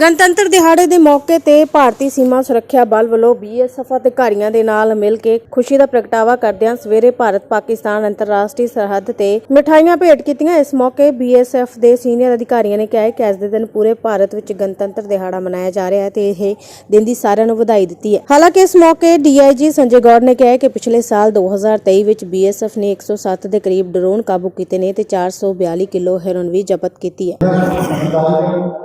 ਗਣਤੰਤਰ ਦਿਹਾੜੇ ਦੇ ਮੌਕੇ ਤੇ ਭਾਰਤੀ ਸੀਮਾ ਸੁਰੱਖਿਆ ਬਲ ਵੱਲੋਂ ਬੀਐਸਐਫ ਅਧਿਕਾਰੀਆਂ ਦੇ ਨਾਲ ਮਿਲ ਕੇ ਖੁਸ਼ੀ ਦਾ ਪ੍ਰਗਟਾਵਾ ਕਰਦਿਆਂ ਸਵੇਰੇ ਭਾਰਤ ਪਾਕਿਸਤਾਨ ਅੰਤਰਰਾਸ਼ਟਰੀ ਸਰਹੱਦ ਤੇ ਮਠਾਈਆਂ ਭੇਟ ਕੀਤੀਆਂ ਇਸ ਮੌਕੇ ਬੀਐਸਐਫ ਦੇ ਸੀਨੀਅਰ ਅਧਿਕਾਰੀਆਂ ਨੇ ਕਿਹਾ ਕਿ ਅੱਜ ਦੇ ਦਿਨ ਪੂਰੇ ਭਾਰਤ ਵਿੱਚ ਗਣਤੰਤਰ ਦਿਹਾੜਾ ਮਨਾਇਆ ਜਾ ਰਿਹਾ ਹੈ ਤੇ ਇਹ ਦਿਨ ਦੀ ਸਾਰਿਆਂ ਨੂੰ ਵਧਾਈ ਦਿੱਤੀ ਹੈ ਹਾਲਾਂਕਿ ਇਸ ਮੌਕੇ ਡੀਆਈਜੀ ਸੰਜੇ ਗੌਰ ਨੇ ਕਿਹਾ ਕਿ ਪਿਛਲੇ ਸਾਲ 2023 ਵਿੱਚ ਬੀਐਸਐਫ ਨੇ 107 ਦੇ ਕਰੀਬ ਡਰੋਨ ਕਾਬੂ ਕੀਤੇ ਨੇ ਤੇ 442 ਕਿਲੋ ਹੈਰਨ ਵੀ ਜ਼ਬਤ ਕੀਤੀ ਹੈ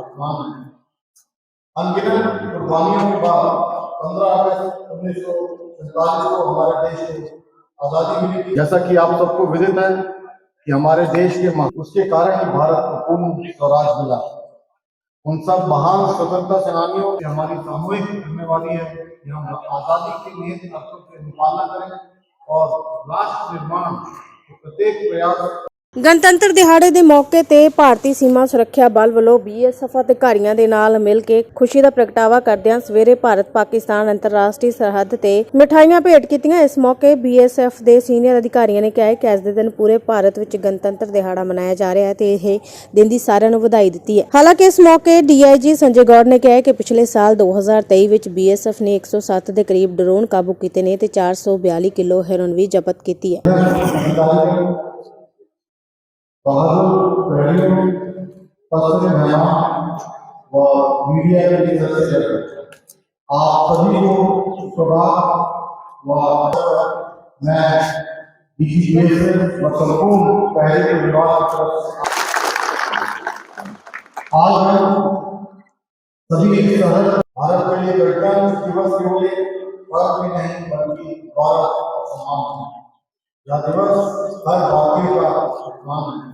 افغان ہیں انگنت قربانیوں کے بعد پندرہ اگست انیس سو سینتالیس کو ہمارے دیش کو آزادی ملی جیسا کہ آپ سب کو وزٹ ہے کہ ہمارے دیش کے اس کے کارن ہی بھارت کو پورن سوراج ملا ان سب مہان سوتنترتا سینانیوں کی ہماری ساموہک ذمہ داری ہے کہ ہم آزادی کے لیے ارتھ سے مطالعہ کریں اور راشٹر نرمان کے پرتیک پریاس ਗਣਤੰਤਰ ਦਿਹਾੜੇ ਦੇ ਮੌਕੇ ਤੇ ਭਾਰਤੀ ਸੀਮਾ ਸੁਰੱਖਿਆ ਬਲ ਵੱਲੋਂ ਬੀਐਸਐਫ ਅਧਿਕਾਰੀਆਂ ਦੇ ਨਾਲ ਮਿਲ ਕੇ ਖੁਸ਼ੀ ਦਾ ਪ੍ਰਗਟਾਵਾ ਕਰਦਿਆਂ ਸਵੇਰੇ ਭਾਰਤ ਪਾਕਿਸਤਾਨ ਅੰਤਰਰਾਸ਼ਟਰੀ ਸਰਹੱਦ ਤੇ ਮਠਾਈਆਂ ਭੇਟ ਕੀਤੀਆਂ ਇਸ ਮੌਕੇ ਬੀਐਸਐਫ ਦੇ ਸੀਨੀਅਰ ਅਧਿਕਾਰੀਆਂ ਨੇ ਕਿਹਾ ਕਿ ਅੱਜ ਦੇ ਦਿਨ ਪੂਰੇ ਭਾਰਤ ਵਿੱਚ ਗਣਤੰਤਰ ਦਿਹਾੜਾ ਮਨਾਇਆ ਜਾ ਰਿਹਾ ਹੈ ਤੇ ਇਹ ਦਿਨ ਦੀ ਸਾਰਿਆਂ ਨੂੰ ਵਧਾਈ ਦਿੱਤੀ ਹੈ ਹਾਲਾਂਕਿ ਇਸ ਮੌਕੇ ਡੀਆਈਜੀ ਸੰਜੇ ਗੌੜ ਨੇ ਕਿਹਾ ਕਿ ਪਿਛਲੇ ਸਾਲ 2023 ਵਿੱਚ ਬੀਐਸਐਫ ਨੇ 107 ਦੇ ਕਰੀਬ ਡਰੋਨ ਕਾਬੂ ਕੀਤੇ ਨੇ ਤੇ 442 ਕਿਲੋ ਹੈਰੋਇਨ ਵੀ ਜ਼ਬਤ ਕੀਤੀ ਹੈ بہادر پہلو و میڈیا کے سے آپ نہیں بلکہ سمان تھی ہے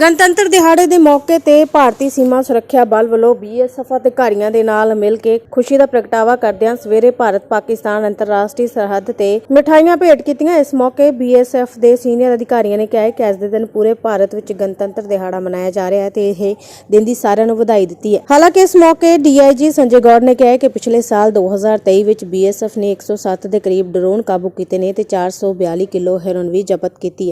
ਗਣਤੰਤਰ ਦਿਹਾੜੇ ਦੇ ਮੌਕੇ ਤੇ ਭਾਰਤੀ ਸੀਮਾ ਸੁਰੱਖਿਆ ਬਲ ਵੱਲੋਂ ਬੀਐਸਐਫ ਅਧਿਕਾਰੀਆਂ ਦੇ ਨਾਲ ਮਿਲ ਕੇ ਖੁਸ਼ੀ ਦਾ ਪ੍ਰਗਟਾਵਾ ਕਰਦਿਆਂ ਸਵੇਰੇ ਭਾਰਤ ਪਾਕਿਸਤਾਨ ਅੰਤਰਰਾਸ਼ਟਰੀ ਸਰਹੱਦ ਤੇ ਮਠਾਈਆਂ ਭੇਟ ਕੀਤੀਆਂ ਇਸ ਮੌਕੇ ਬੀਐਸਐਫ ਦੇ ਸੀਨੀਅਰ ਅਧਿਕਾਰੀਆਂ ਨੇ ਕਿਹਾ ਕਿ ਅੱਜ ਦੇ ਦਿਨ ਪੂਰੇ ਭਾਰਤ ਵਿੱਚ ਗਣਤੰਤਰ ਦਿਹਾੜਾ ਮਨਾਇਆ ਜਾ ਰਿਹਾ ਹੈ ਤੇ ਇਹ ਦਿਨ ਦੀ ਸਾਰਿਆਂ ਨੂੰ ਵਧਾਈ ਦਿੱਤੀ ਹੈ ਹਾਲਾਂਕਿ ਇਸ ਮੌਕੇ ਡੀਆਈਜੀ ਸੰਜੇ ਗੌੜ ਨੇ ਕਿਹਾ ਕਿ ਪਿਛਲੇ ਸਾਲ 2023 ਵਿੱਚ ਬੀਐਸਐਫ ਨੇ 107 ਦੇ ਕਰੀਬ ਡਰੋਨ ਕਾਬੂ ਕੀਤੇ ਨੇ ਤੇ 442 ਕਿਲੋ ਹੈਰੋਨ ਵੀ ਜ਼ਬਤ ਕੀਤੀ ਹੈ